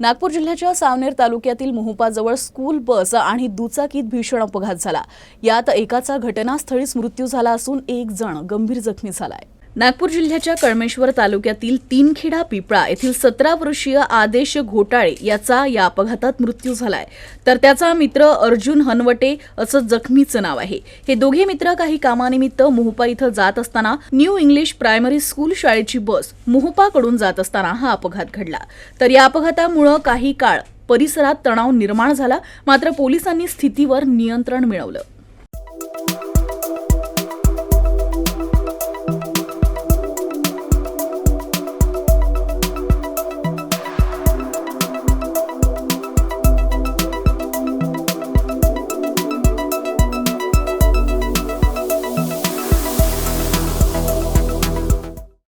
नागपूर जिल्ह्याच्या सावनेर तालुक्यातील मोहुपाजवळ school bus आणि दुचाकीत भीषण अपघात झाला. यात एकाचा घटनास्थळीच मृत्यू झाला असून एक जण गंभीर जखमी झाला आहे नागपूर जिल्ह्याच्या कळमेश्वर तालुक्यातील तीनखेडा पिपळा येथील सतरा वर्षीय आदेश घोटाळे याचा या अपघातात मृत्यू झालाय. तर त्याचा मित्र अर्जुन हनवटे असं जखमीचं नाव आहे. हे दोघे मित्र काही कामानिमित्त मोहपा इथं जात असताना न्यू इंग्लिश प्रायमरी स्कूल शाळेची बस मोहपाकडून जात असताना हा अपघात घडला. तर या अपघातामुळं काही काळ परिसरात तणाव निर्माण झाला मात्र पोलिसांनी स्थितीवर नियंत्रण मिळवलं.